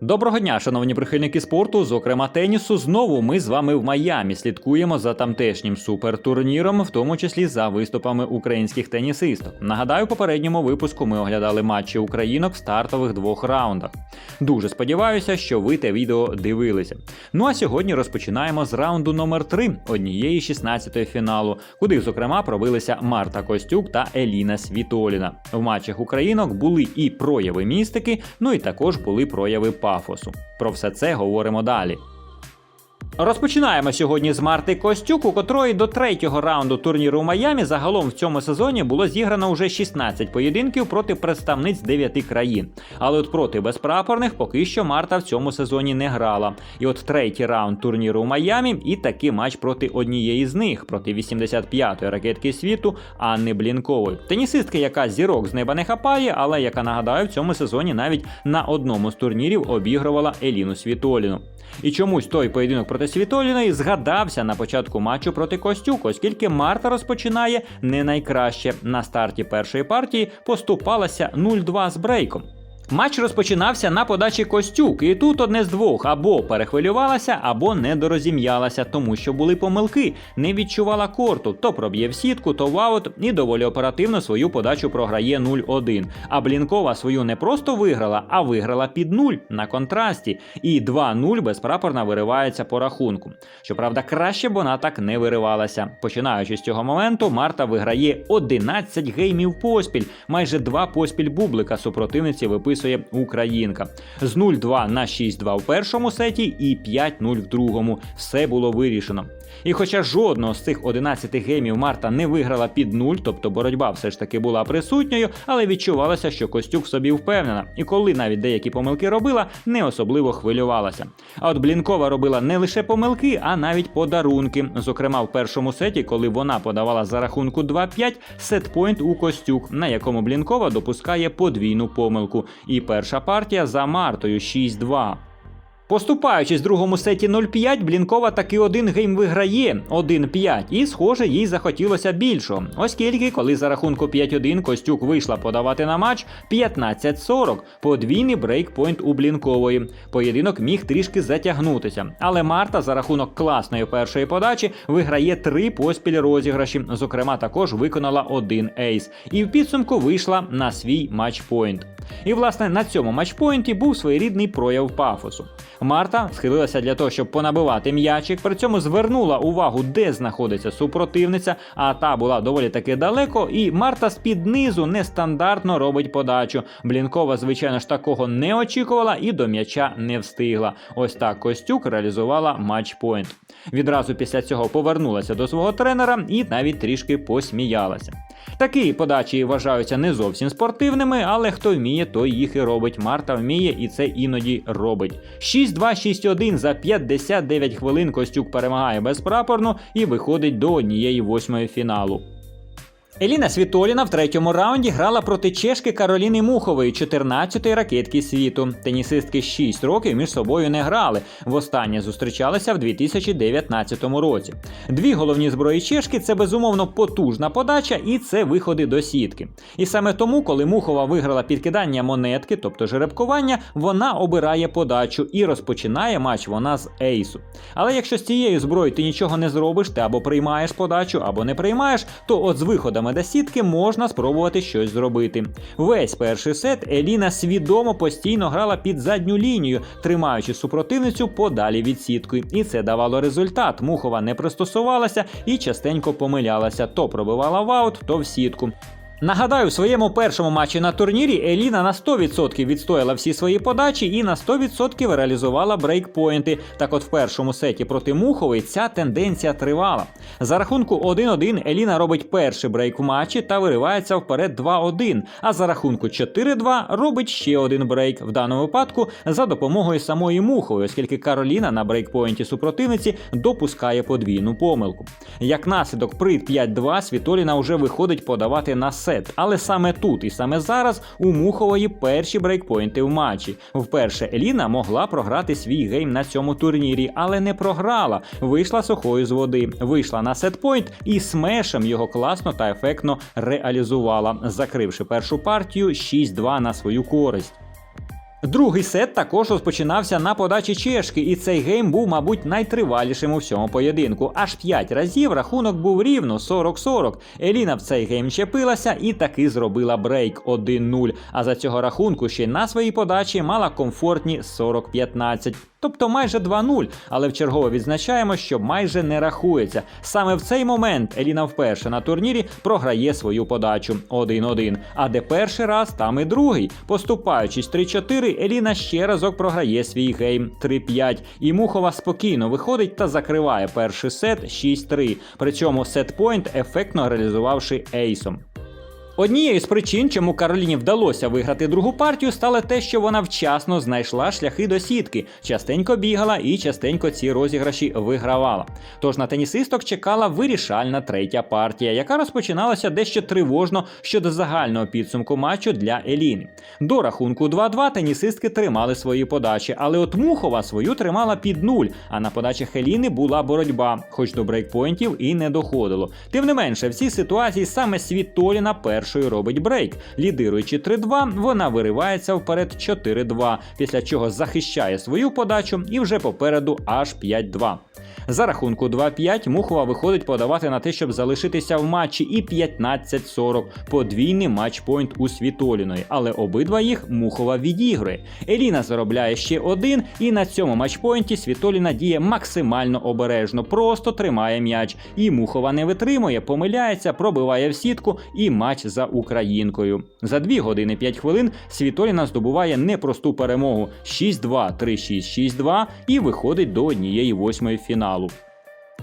Доброго дня, шановні прихильники спорту, зокрема тенісу. Знову ми з вами в Майамі слідкуємо за тамтешнім супертурніром, в тому числі за виступами українських тенісисток. Нагадаю, в попередньому випуску ми оглядали матчі українок в стартових двох раундах. Дуже сподіваюся, що ви те відео дивилися. Ну а сьогодні розпочинаємо з раунду номер 3 однієї 16-ї фіналу, куди, зокрема, пробилися Марта Костюк та Еліна Світоліна. В матчах українок були і прояви містики, ну і також були прояви пафосу. Про все це говоримо далі. Розпочинаємо сьогодні з Марти Костюк, у котрої до третього раунду турніру у Майамі загалом в цьому сезоні було зіграно вже 16 поєдинків проти представниць 9 країн. Але от проти безпрапорних поки що Марта в цьому сезоні не грала. І от третій раунд турніру у Майамі і такий матч проти однієї з них, проти 85-ї ракетки світу Анни Блінкової. Тенісистки, яка зірок з неба не хапає, але яка нагадаю, в цьому сезоні навіть на одному з турнірів обігрувала Еліну Світоліну. І чомусь той поєдинок проти Світоліної згадався на початку матчу проти Костюк, оскільки Марта розпочинає не найкраще. На старті першої партії поступалася 0-2 з брейком. Матч розпочинався на подачі Костюк, і тут одне з двох або перехвилювалася, або недорозім'ялася, тому що були помилки, не відчувала корту, то проб'є в сітку, то в аут і доволі оперативно свою подачу програє 0-1. А Блінкова свою не просто виграла, а виграла під 0 на контрасті. І 2-0 безпрапорна виривається по рахунку. Щоправда, краще б вона так не виривалася. Починаючи з цього моменту, Марта виграє 11 геймів поспіль, майже два поспіль бублика супротивниці виписує українка. З 0-2 на 6-2 в першому сеті і 5-0 в другому. Все було вирішено. І хоча жодного з цих 11 геймів Марта не виграла під 0, тобто боротьба все ж таки була присутньою, але відчувалося, що Костюк собі впевнена. І коли навіть деякі помилки робила, не особливо хвилювалася. А от Блінкова робила не лише помилки, а навіть подарунки. Зокрема, в першому сеті, коли вона подавала за рахунку 2-5, сетпойнт у Костюк, на якому Блінкова допускає подвійну помилку. І перша партія за Мартою 6-2. Поступаючись в другому сеті 0-5, Блінкова таки один гейм виграє 1-5, і, схоже, їй захотілося більшого. Оскільки, коли за рахунку 5-1 Костюк вийшла подавати на матч 15-40, подвійний брейкпойнт у Блінкової. Поєдинок міг трішки затягнутися. Але Марта за рахунок класної першої подачі виграє три поспіль розіграші. Зокрема, також виконала один ейс. І в підсумку вийшла на свій матчпойнт. І власне на цьому матчпойнті був своєрідний прояв пафосу. Марта схилилася для того, щоб понабивати м'ячик, при цьому звернула увагу, де знаходиться супротивниця, а та була доволі таки далеко. І Марта з-під низу нестандартно робить подачу. Блінкова, звичайно ж, такого не очікувала і до м'яча не встигла. Ось так Костюк реалізувала матчпойнт. Відразу після цього повернулася до свого тренера і навіть трішки посміялася. Такі подачі вважаються не зовсім спортивними, але хто вміє, той їх і робить. Марта вміє і це іноді робить. 6-2-6-1 за 59 хвилин Костюк перемагає безпрапорно і виходить до однієї восьмої фіналу. Еліна Світоліна в третьому раунді грала проти чешки Кароліни Мухової, 14-ї ракетки світу. Тенісистки 6 років між собою не грали. Востаннє зустрічалися в 2019 році. Дві головні зброї чешки це безумовно потужна подача і це виходи до сітки. І саме тому, коли Мухова виграла підкидання монетки, тобто жеребкування, вона обирає подачу і розпочинає матч вона з ейсу. Але якщо з цією зброєю ти нічого не зробиш, ти або приймаєш подачу, або не приймаєш, то от з виходами до сітки можна спробувати щось зробити. Весь перший сет Еліна свідомо постійно грала під задню лінію, тримаючи супротивницю подалі від сітки. І це давало результат. Мухова не пристосувалася і частенько помилялася, то пробивала в аут, то в сітку. Нагадаю, в своєму першому матчі на турнірі Еліна на 100% відстояла всі свої подачі і на 100% реалізувала брейкпойнти. Так от в першому сеті проти Мухової ця тенденція тривала. За рахунку 1-1 Еліна робить перший брейк в матчі та виривається вперед 2-1. А за рахунку 4-2 робить ще один брейк. В даному випадку за допомогою самої Мухової, оскільки Кароліна на брейкпойнті супротивниці допускає подвійну помилку. Як наслідок при 5-2 Світоліна вже виходить подавати на сет. Але саме тут і саме зараз у Мухової перші брейкпойнти в матчі. Вперше Еліна могла програти свій гейм на цьому турнірі, але не програла. Вийшла сухою з води, вийшла на сетпойнт і смешем його класно та ефектно реалізувала, закривши першу партію 6-2 на свою користь. Другий сет також розпочинався на подачі чешки, і цей гейм був, мабуть, найтривалішим у всьому поєдинку. Аж 5 разів рахунок був рівно 40-40. Еліна в цей гейм чепилася і таки зробила брейк 1-0. А за цього рахунку ще на своїй подачі мала комфортні 40-15. Тобто майже 2-0, але вчергово відзначаємо, що майже не рахується. Саме в цей момент Еліна вперше на турнірі програє свою подачу 1-1. А де перший раз, там і другий. Поступаючись 3-4, Еліна ще разок програє свій гейм 3-5. І Мухова спокійно виходить та закриває перший сет 6-3. При цьому сетпойнт ефектно реалізувавши ейсом. Однією з причин, чому Кароліні вдалося виграти другу партію, стало те, що вона вчасно знайшла шляхи до сітки, частенько бігала і частенько ці розіграші вигравала. Тож на тенісисток чекала вирішальна третя партія, яка розпочиналася дещо тривожно щодо загального підсумку матчу для Еліни. До рахунку 2-2 тенісистки тримали свої подачі, але от Мухова свою тримала під нуль, а на подачах Еліни була боротьба, хоч до брейкпойнтів і не доходило. Тим не менше, в цій ситуації саме Світоліна першою робить брейк. Лідируючи 3-2, вона виривається вперед 4-2, після чого захищає свою подачу і вже попереду аж 5-2. За рахунку 2-5 Мухова виходить подавати на те, щоб залишитися в матчі, і 15-40 подвійний матчпойнт у Світоліної, але обидва їх Мухова відігрує. Еліна заробляє ще один, і на цьому матчпойнті Світоліна діє максимально обережно, просто тримає м'яч. І Мухова не витримує, помиляється, пробиває в сітку і матч за українкою. За 2 години 5 хвилин Світоліна здобуває непросту перемогу 6-2, 3-6, 6-2 і виходить до однієї восьмої фіналу.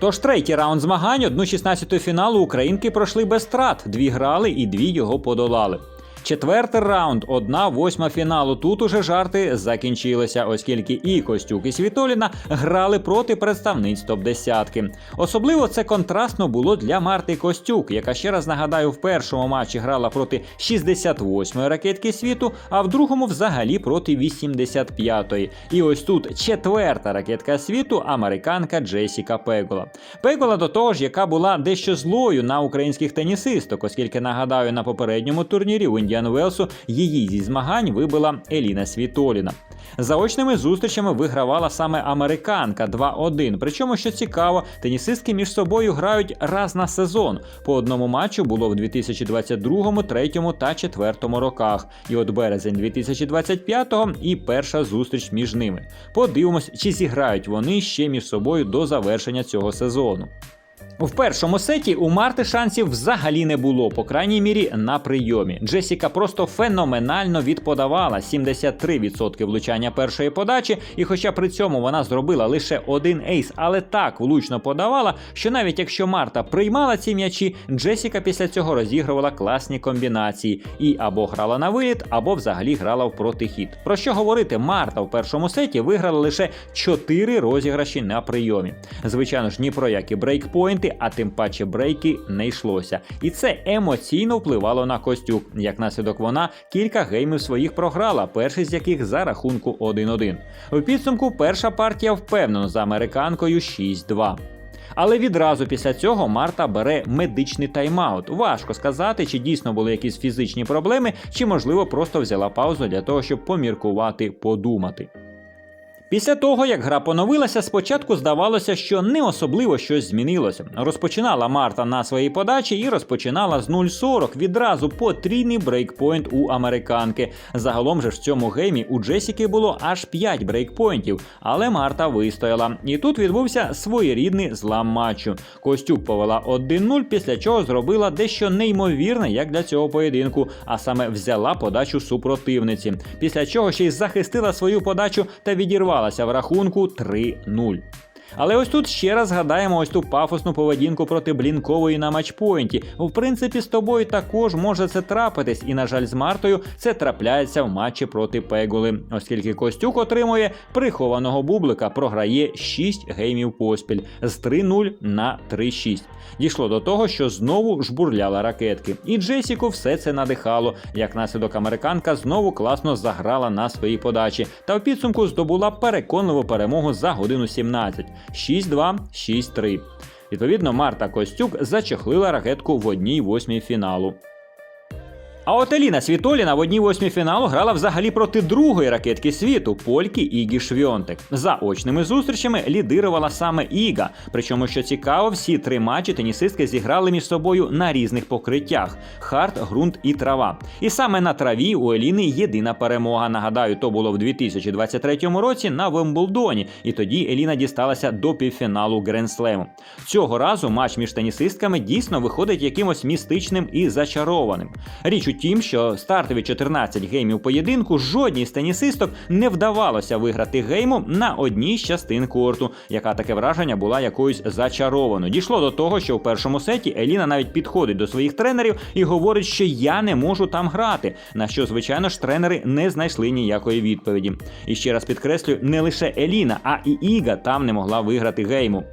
Тож третій раунд змагань, одну 16 фіналу українки пройшли без страт, дві грали і дві його подолали. Четвертий раунд, одна восьма фіналу. Тут уже жарти закінчилися, оскільки і Костюк, і Світоліна грали проти представниць топ-10. Особливо це контрастно було для Марти Костюк, яка ще раз нагадаю, в першому матчі грала проти 68-ї ракетки світу, а в другому взагалі проти 85-ї. І ось тут четверта ракетка світу, американка Джесіка Пегола. Пегола до того ж, яка була дещо злою на українських тенісисток, оскільки нагадаю, на попередньому турнірі у Індіан Велсу її зі змагань вибила Еліна Світоліна. Заочними зустрічами вигравала саме американка 2-1. Причому, що цікаво, тенісистки між собою грають раз на сезон. По одному матчу було в 2022, 3 та 4 роках. І от березень 2025-го і перша зустріч між ними. Подивимось, чи зіграють вони ще між собою до завершення цього сезону. В першому сеті у Марти шансів взагалі не було, по крайній мірі на прийомі. Джесіка просто феноменально відподавала 73% влучання першої подачі, і хоча при цьому вона зробила лише один ейс, але так влучно подавала, що навіть якщо Марта приймала ці м'ячі, Джесіка після цього розігрувала класні комбінації і або грала на виліт, або взагалі грала в протихід. Про що говорити, Марта в першому сеті виграла лише 4 розіграші на прийомі. Звичайно ж, ні про які брейкпойнти а тим паче брейки не йшлося. І це емоційно впливало на Костюк. Як наслідок вона кілька геймів своїх програла, перший з яких за рахунку 1-1. У підсумку перша партія впевнено за американкою 6-2. Але відразу після цього Марта бере медичний тайм-аут. Важко сказати, чи дійсно були якісь фізичні проблеми, чи можливо просто взяла паузу для того, щоб поміркувати, подумати. Після того, як гра поновилася, спочатку здавалося, що не особливо щось змінилося. Розпочинала Марта на своїй подачі і розпочинала з 0,40 відразу потрійний брейкпойнт у американки. Загалом же в цьому геймі у Джесіки було аж 5 брейкпойнтів, але Марта вистояла. І тут відбувся своєрідний злам матчу. Костюк повела 1-0, після чого зробила дещо неймовірне, як для цього поєдинку, а саме взяла подачу супротивниці. Після чого ще й захистила свою подачу та відірвала в рахунку 3-0. Але ось тут ще раз згадаємо ось ту пафосну поведінку проти блінкової на матчпойнті. В принципі, з тобою також може це трапитись, і, на жаль, з Мартою це трапляється в матчі проти Пегули, оскільки Костюк отримує прихованого бублика, програє 6 геймів поспіль з 3-0 на 3-6. Дійшло до того, що знову жбурляла ракетки. І Джесіку все це надихало. Як наслідок американка знову класно заграла на своїй подачі, та в підсумку здобула переконливу перемогу за годину 17. 6-2, 6-3. Відповідно, Марта Костюк зачехлила ракетку в одній восьмій фіналу. А от Еліна Світоліна в одній восьмій фіналу грала взагалі проти другої ракетки світу польки Ігі Швьонтек. За очними зустрічами лідирувала саме Іга. Причому, що цікаво, всі три матчі тенісистки зіграли між собою на різних покриттях: хард, ґрунт і трава. І саме на траві у Еліни єдина перемога. Нагадаю, то було в 2023 році на Вимблдоні, і тоді Еліна дісталася до півфіналу Гренслему. Цього разу матч між тенісистками дійсно виходить якимось містичним і зачарованим. Річ у тім, що стартові 14 геймів поєдинку жодній з тенісисток не вдавалося виграти гейму на одній з частин корту, яка таке враження була якоюсь зачарованою. Дійшло до того, що в першому сеті Еліна навіть підходить до своїх тренерів і говорить, що я не можу там грати. На що, звичайно ж, тренери не знайшли ніякої відповіді. І ще раз підкреслю, не лише Еліна, а і Іга там не могла виграти гейму.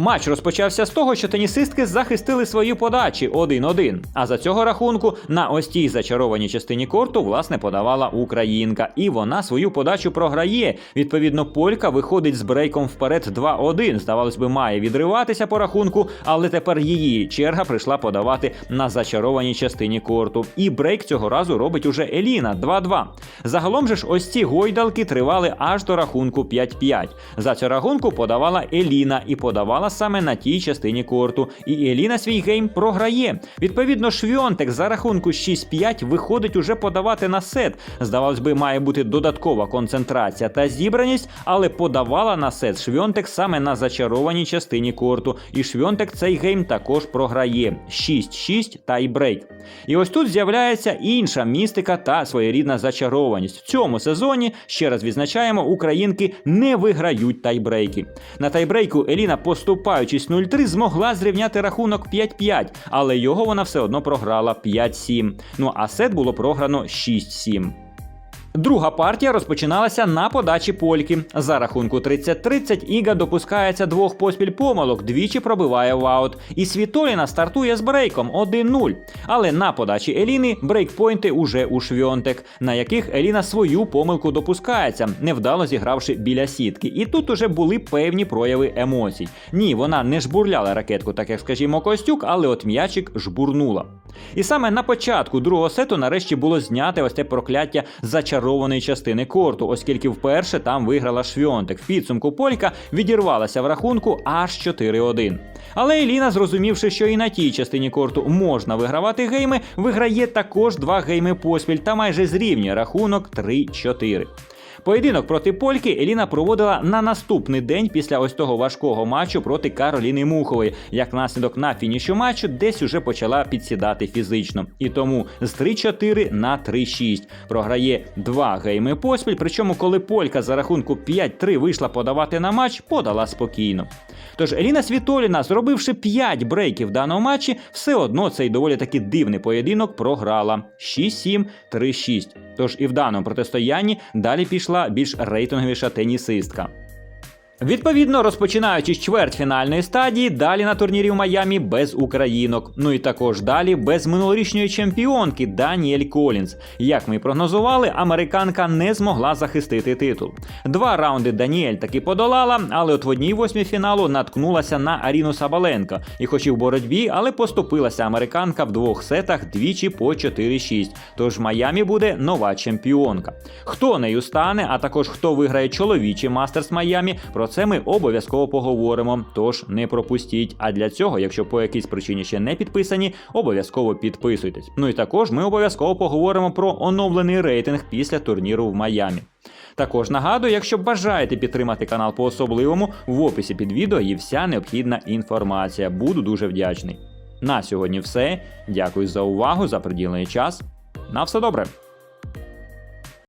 Матч розпочався з того, що тенісистки захистили свої подачі 1-1. А за цього рахунку на ось тій зачарованій частині корту власне подавала українка, і вона свою подачу програє. Відповідно, полька виходить з брейком вперед 2-1. Здавалось би, має відриватися по рахунку, але тепер її черга прийшла подавати на зачарованій частині корту. І брейк цього разу робить уже Еліна 2-2. Загалом же ж ось ці гойдалки тривали аж до рахунку 5-5. За цю рахунку подавала Еліна і подавала саме на тій частині корту. І Еліна свій гейм програє. Відповідно, Швьонтек за рахунку 6-5 виходить уже подавати на сет. Здавалось би, має бути додаткова концентрація та зібраність, але подавала на сет Швьонтек саме на зачарованій частині корту. І Швьонтек цей гейм також програє 6-6 тайбрейк. І ось тут з'являється інша містика та своєрідна зачарованість. В цьому сезоні ще раз відзначаємо, українки не виграють тайбрейки. На тайбрейку Еліна, поступаючись 0-3, змогла зрівняти рахунок 5-5, але його вона все одно програла 5-7. Ну а сет було програно 6-7. Друга партія розпочиналася на подачі польки. За рахунку 30-30 Іга допускається двох поспіль помилок, двічі пробиває в аут. І Світоліна стартує з брейком 1-0. Але на подачі Еліни брейкпойнти уже у Швьонтек, на яких Еліна свою помилку допускається, невдало зігравши біля сітки. І тут уже були певні прояви емоцій. Ні, вона не жбурляла ракетку, так як скажімо, Костюк, але от м'ячик жбурнула. І саме на початку другого сету нарешті було зняте ось те прокляття зачарованої частини корту, оскільки вперше там виграла Швьонтек. В підсумку Полька відірвалася в рахунку аж 4-1. Але Еліна, зрозумівши, що і на тій частині корту можна вигравати гейми, виграє також два гейми поспіль та майже зрівнює рахунок 3-4. Поєдинок проти Польки Еліна проводила на наступний день після ось того важкого матчу проти Кароліни Мухової. Як наслідок на фінішу матчу десь уже почала підсідати фізично. І тому з 3-4 на 3-6 програє два гейми поспіль. Причому, коли Полька за рахунку 5-3 вийшла подавати на матч, подала спокійно. Тож Еліна Світоліна, зробивши 5 брейків в даному матчі, все одно цей доволі таки дивний поєдинок програла 6-7, 3-6. Тож і в даному протистоянні далі пішла більш рейтинговіша тенісистка. Відповідно, розпочинаючи з чвертьфінальної стадії, далі на турнірі в Майамі без українок. Ну і також далі без минулорічної чемпіонки Даніель Колінс. Як ми і прогнозували, американка не змогла захистити титул. Два раунди Даніель таки подолала, але от в одній восьмій фіналу наткнулася на Аріну Сабаленко. І хоч і в боротьбі, але поступилася американка в двох сетах двічі по 4-6. Тож в Майамі буде нова чемпіонка. Хто нею стане, а також хто виграє чоловічий мастерс Майамі, про це ми обов'язково поговоримо. Тож не пропустіть. А для цього, якщо по якійсь причині ще не підписані, обов'язково підписуйтесь. Ну і також ми обов'язково поговоримо про оновлений рейтинг після турніру в Майамі. Також нагадую, якщо бажаєте підтримати канал по особливому, в описі під відео є вся необхідна інформація. Буду дуже вдячний. На сьогодні все. Дякую за увагу, за приділений час. На все добре.